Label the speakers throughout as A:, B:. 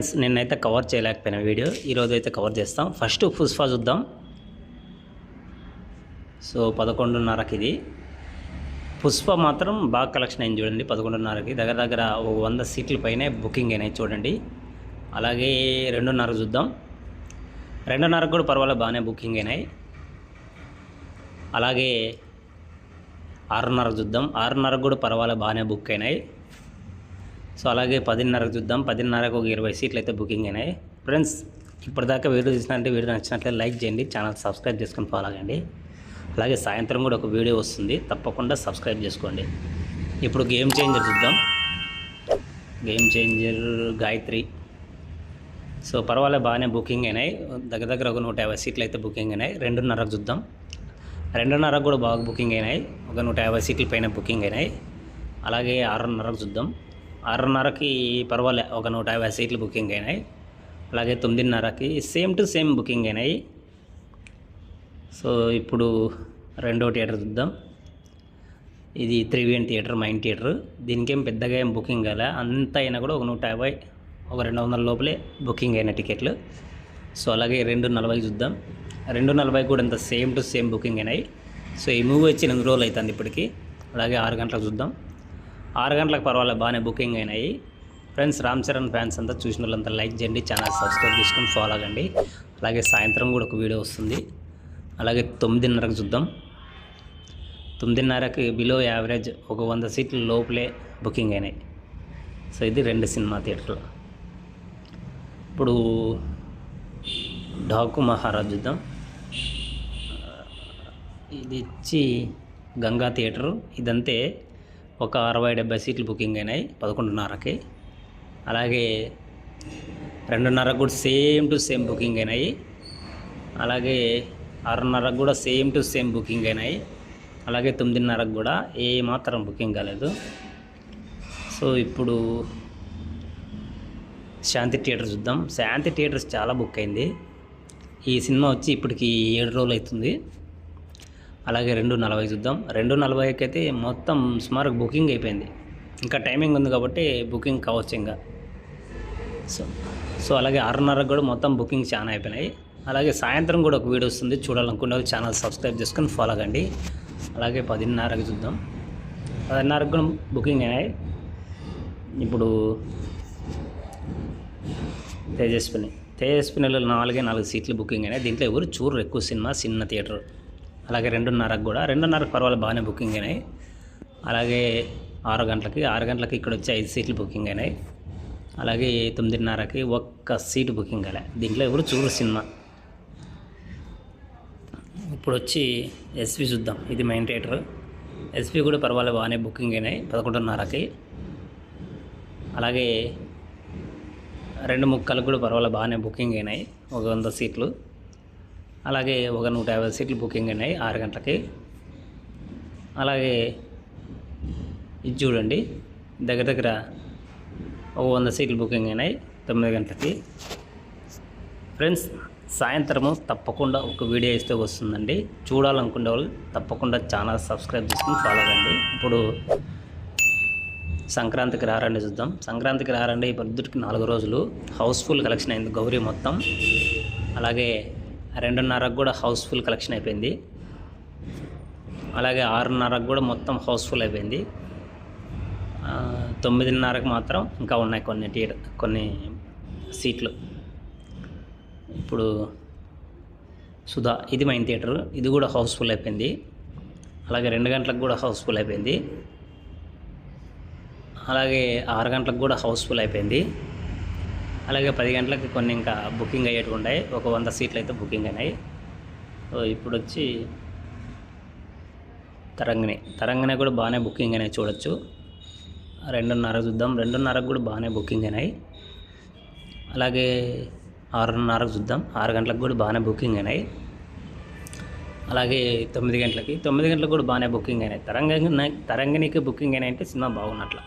A: నిన్నైతే cover చేయలేకపోయిన video ఈరోజు అయితే కవర్ చేస్తాం. ఫస్ట్ పుష్ప చూద్దాం. సో పదకొండున్నరకి ఇది. పుష్ప మాత్రం బాగా కలెక్షన్ అయింది చూడండి పదకొండున్నరకి. దగ్గర దగ్గర ఒక వంద సీట్ల పైనే బుకింగ్ అయినాయి చూడండి. అలాగే రెండున్నర చూద్దాం. రెండున్నరకు కూడా పర్వాలేదు బాగానే బుకింగ్ అయినాయి. అలాగే ఆరున్నర చూద్దాం. ఆరున్నరకు కూడా పర్వాలేదు బాగానే బుక్ అయినాయి. సో అలాగే పదిన్నరకు చూద్దాం. పదిన్నరకు ఒక ఇరవై సీట్లు అయితే బుకింగ్ అయినాయి. ఫ్రెండ్స్ ఇప్పటిదాకా వీడియో చూసినట్టే వీడియో నచ్చినట్లయితే లైక్ చేయండి ఛానల్ సబ్స్క్రైబ్ చేసుకొని ఫాలో అవ్వండి అలాగే సాయంత్రం కూడా ఒక వీడియో వస్తుంది. తప్పకుండా సబ్స్క్రైబ్ చేసుకోండి. ఇప్పుడు గేమ్ చేంజర్ చూద్దాం. Game changer Gayatri. సో పర్వాలేదు బాగానే బుకింగ్ అయినాయి. దగ్గర దగ్గర ఒక నూట యాభై సీట్లు అయితే బుకింగ్ అయినాయి. రెండున్నరకు చూద్దాం. రెండున్నరకు కూడా బాగా బుకింగ్ అయినాయి. ఒక నూట యాభై సీట్ల పైన బుకింగ్ అయినాయి. అలాగే ఆరున్నరకు చూద్దాం. ఆరున్నరకి పర్వాలే ఒక నూట యాభై సీట్లు బుకింగ్ అయినాయి. అలాగే తొమ్మిదిన్నరకి సేమ్ టు సేమ్ బుకింగ్ అయినాయి. సో ఇప్పుడు రెండో థియేటర్ చూద్దాం. ఇది త్రివేణి థియేటర్ మైన్ థియేటర్. దీనికేం పెద్దగా ఏం బుకింగ్ కాలే. అంత అయినా కూడా ఒక నూట యాభై ఒక రెండు వందల లోపలే బుకింగ్ అయిన టికెట్లు. సో అలాగే రెండు నలభైకి చూద్దాం. రెండు నలభై కూడా అంత సేమ్ టు సేమ్ బుకింగ్ అయినాయి. సో ఈ మూవీ వచ్చి ఎనిమిది రోజులు అవుతుంది ఇప్పటికి. అలాగే ఆరు గంటలకు చూద్దాం. ఆరు గంటలకు పర్వాలేదు బాగానే బుకింగ్ అయినాయి. ఫ్రెండ్స్ రామ్ చరణ్ ఫ్యాన్స్ అంతా చూసిన వాళ్ళంతా లైక్ చేయండి ఛానల్ సబ్స్క్రైబ్ చేసుకొని ఫాలో అవ్వండి అలాగే సాయంత్రం కూడా ఒక వీడియో వస్తుంది. అలాగే తొమ్మిదిన్నరకు చూద్దాం. తొమ్మిదిన్నరకి బిలో యావరేజ్ ఒక వంద సీట్ల లోపలే బుకింగ్ అయినాయి. సో ఇది రెండు సినిమా థియేటర్లు. ఇప్పుడు ఢాకు మహారాజ్ చూద్దాం. ఇది ఇచ్చి గంగా థియేటరు. ఇదంతే ఒక అరవై డెబ్బై సీట్లు బుకింగ్ అయినాయి పదకొండున్నరకి. అలాగే రెండున్నరకు కూడా సేమ్ టు సేమ్ బుకింగ్ అయినాయి. అలాగే ఆరున్నరకు కూడా సేమ్ టు సేమ్ బుకింగ్ అయినాయి. అలాగే తొమ్మిదిన్నరకు కూడా ఏ మాత్రం బుకింగ్ కాలేదు. సో ఇప్పుడు శాంతి థియేటర్ చూద్దాం. శాంతి థియేటర్స్ చాలా బుక్ అయింది. ఈ సినిమా వచ్చి ఇప్పటికి ఏడు రోజులు అవుతుంది. అలాగే రెండు నలభై చూద్దాం. రెండు నలభైకి అయితే మొత్తం సుమారు బుకింగ్ అయిపోయింది. ఇంకా టైమింగ్ ఉంది కాబట్టి బుకింగ్ కావచ్చు ఇంకా. సో సో అలాగే ఆరున్నరకు కూడా మొత్తం బుకింగ్ చాలా అయిపోయినాయి. అలాగే సాయంత్రం కూడా ఒక వీడియో వస్తుంది. చూడాలనుకునే వాళ్ళు ఛానల్ సబ్స్క్రైబ్ చేసుకొని ఫాలో కండి. అలాగే పదిన్నరకి చూద్దాం. పదిన్నరకు కూడా బుకింగ్ అయినాయి. ఇప్పుడు తేజస్విని. తేజస్వినిలో నాలుగే నాలుగు సీట్లు బుకింగ్ అయినాయి. దీంట్లో ఎవరు చూడరు ఎక్కువ సినిమా చిన్న థియేటర్. అలాగే రెండున్నరకు కూడా. రెండున్నరకు పర్వాలేదు బాగానే బుకింగ్ అయినాయి. అలాగే ఆరు గంటలకి ఆరు గంటలకి ఇక్కడ వచ్చి ఐదు సీట్లు బుకింగ్ అయినాయి. అలాగే తొమ్మిదిన్నరకి ఒక్క సీటు బుకింగ్ అలా దీంట్లో ఎవరు చూరు సినిమా. ఇప్పుడు వచ్చి ఎస్వి చూద్దాం. ఇది మెయిన్ థియేటర్. ఎస్వి కూడా పర్వాలేదు బాగానే బుకింగ్ అయినాయి పదకొండున్నరకి. అలాగే రెండు ముక్కలకు కూడా పర్వాలేదు బాగానే బుకింగ్ అయినాయి. ఒక వంద సీట్లు. అలాగే ఒక నూట యాభై సీట్లు బుకింగ్ అయినాయి ఆరు గంటలకి. అలాగే ఇది చూడండి దగ్గర దగ్గర ఒక వంద సీట్లు బుకింగ్ అయినాయి తొమ్మిది గంటలకి. ఫ్రెండ్స్ సాయంత్రము తప్పకుండా ఒక వీడియో ఇస్తే వస్తుందండి. చూడాలనుకునే వాళ్ళు తప్పకుండా ఛానల్ సబ్స్క్రైబ్ చేసుకుని ఫాలో అవ్వండి ఇప్పుడు సంక్రాంతికి రారండి చూద్దాం. సంక్రాంతికి రారండి పొద్దుటికి నాలుగు రోజులు హౌస్ఫుల్ కలెక్షన్ అయింది గౌరీ మొత్తం. అలాగే రెండున్నరకు కూడా హౌస్ఫుల్ కలెక్షన్ అయిపోయింది. అలాగే ఆరున్నరకు కూడా మొత్తం హౌస్ఫుల్ అయిపోయింది. తొమ్మిదిన్నరకు మాత్రం ఇంకా ఉన్నాయి కొన్ని థియేటర్ కొన్ని సీట్లు. ఇప్పుడు సుధా ఇది మైన్ థియేటర్ ఇది కూడా హౌస్ఫుల్ అయిపోయింది. అలాగే రెండు గంటలకు కూడా హౌస్ఫుల్ అయిపోయింది. అలాగే ఆరు గంటలకు కూడా హౌస్ఫుల్ అయిపోయింది. అలాగే పది గంటలకు కొన్ని ఇంకా బుకింగ్ అయ్యేటివి ఉన్నాయి ఒక వంద సీట్లు అయితే బుకింగ్ అయినాయి. సో ఇప్పుడు వచ్చి తరంగిణి. తరంగిణి కూడా బాగానే బుకింగ్ అయినాయి చూడొచ్చు. రెండున్నర చూద్దాం. రెండున్నరకు కూడా బాగానే బుకింగ్ అయినాయి. అలాగే ఆరున్నరకు చూద్దాం. ఆరు గంటలకు కూడా బాగానే బుకింగ్ అయినాయి. అలాగే తొమ్మిది గంటలకి. తొమ్మిది గంటలకు కూడా బాగానే బుకింగ్ అయినాయి. తరంగిణి తరంగిణికి బుకింగ్ అయినాయి అంటే సినిమా బాగున్నట్ల.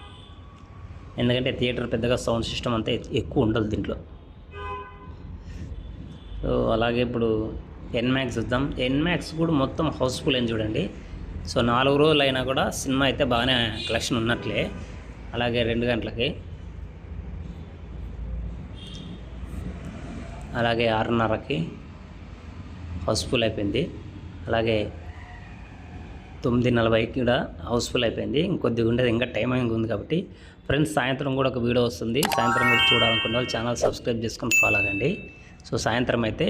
A: ఎందుకంటే థియేటర్ పెద్దగా సౌండ్ సిస్టమ్ అంతా ఎక్కువ ఉండదు దీంట్లో. సో అలాగే ఇప్పుడు ఎన్మ్యాక్స్ చూద్దాం. ఎన్మ్యాక్స్ కూడా మొత్తం హౌస్ఫుల్ అని చూడండి. సో నాలుగు రోజులు అయినా కూడా సినిమా అయితే బాగానే కలెక్షన్ ఉన్నట్లే. అలాగే రెండు గంటలకి. అలాగే ఆరున్నరకి హౌస్ఫుల్ అయిపోయింది. అలాగే తొమ్మిది నలభైకి కూడా హౌస్ఫుల్ అయిపోయింది. ఇంకొద్దిగా ఉండేది ఇంకా టైమింగ్ ఉంది కాబట్టి ఫ్రెండ్స్ సాయంత్రం కూడా ఒక వీడియో వస్తుంది. సాయంత్రం కూడా చూడాలనుకున్న వాళ్ళు ఛానల్ సబ్స్క్రైబ్ చేసుకొని ఫాలో అవ్వండి. సో సాయంత్రం అయితే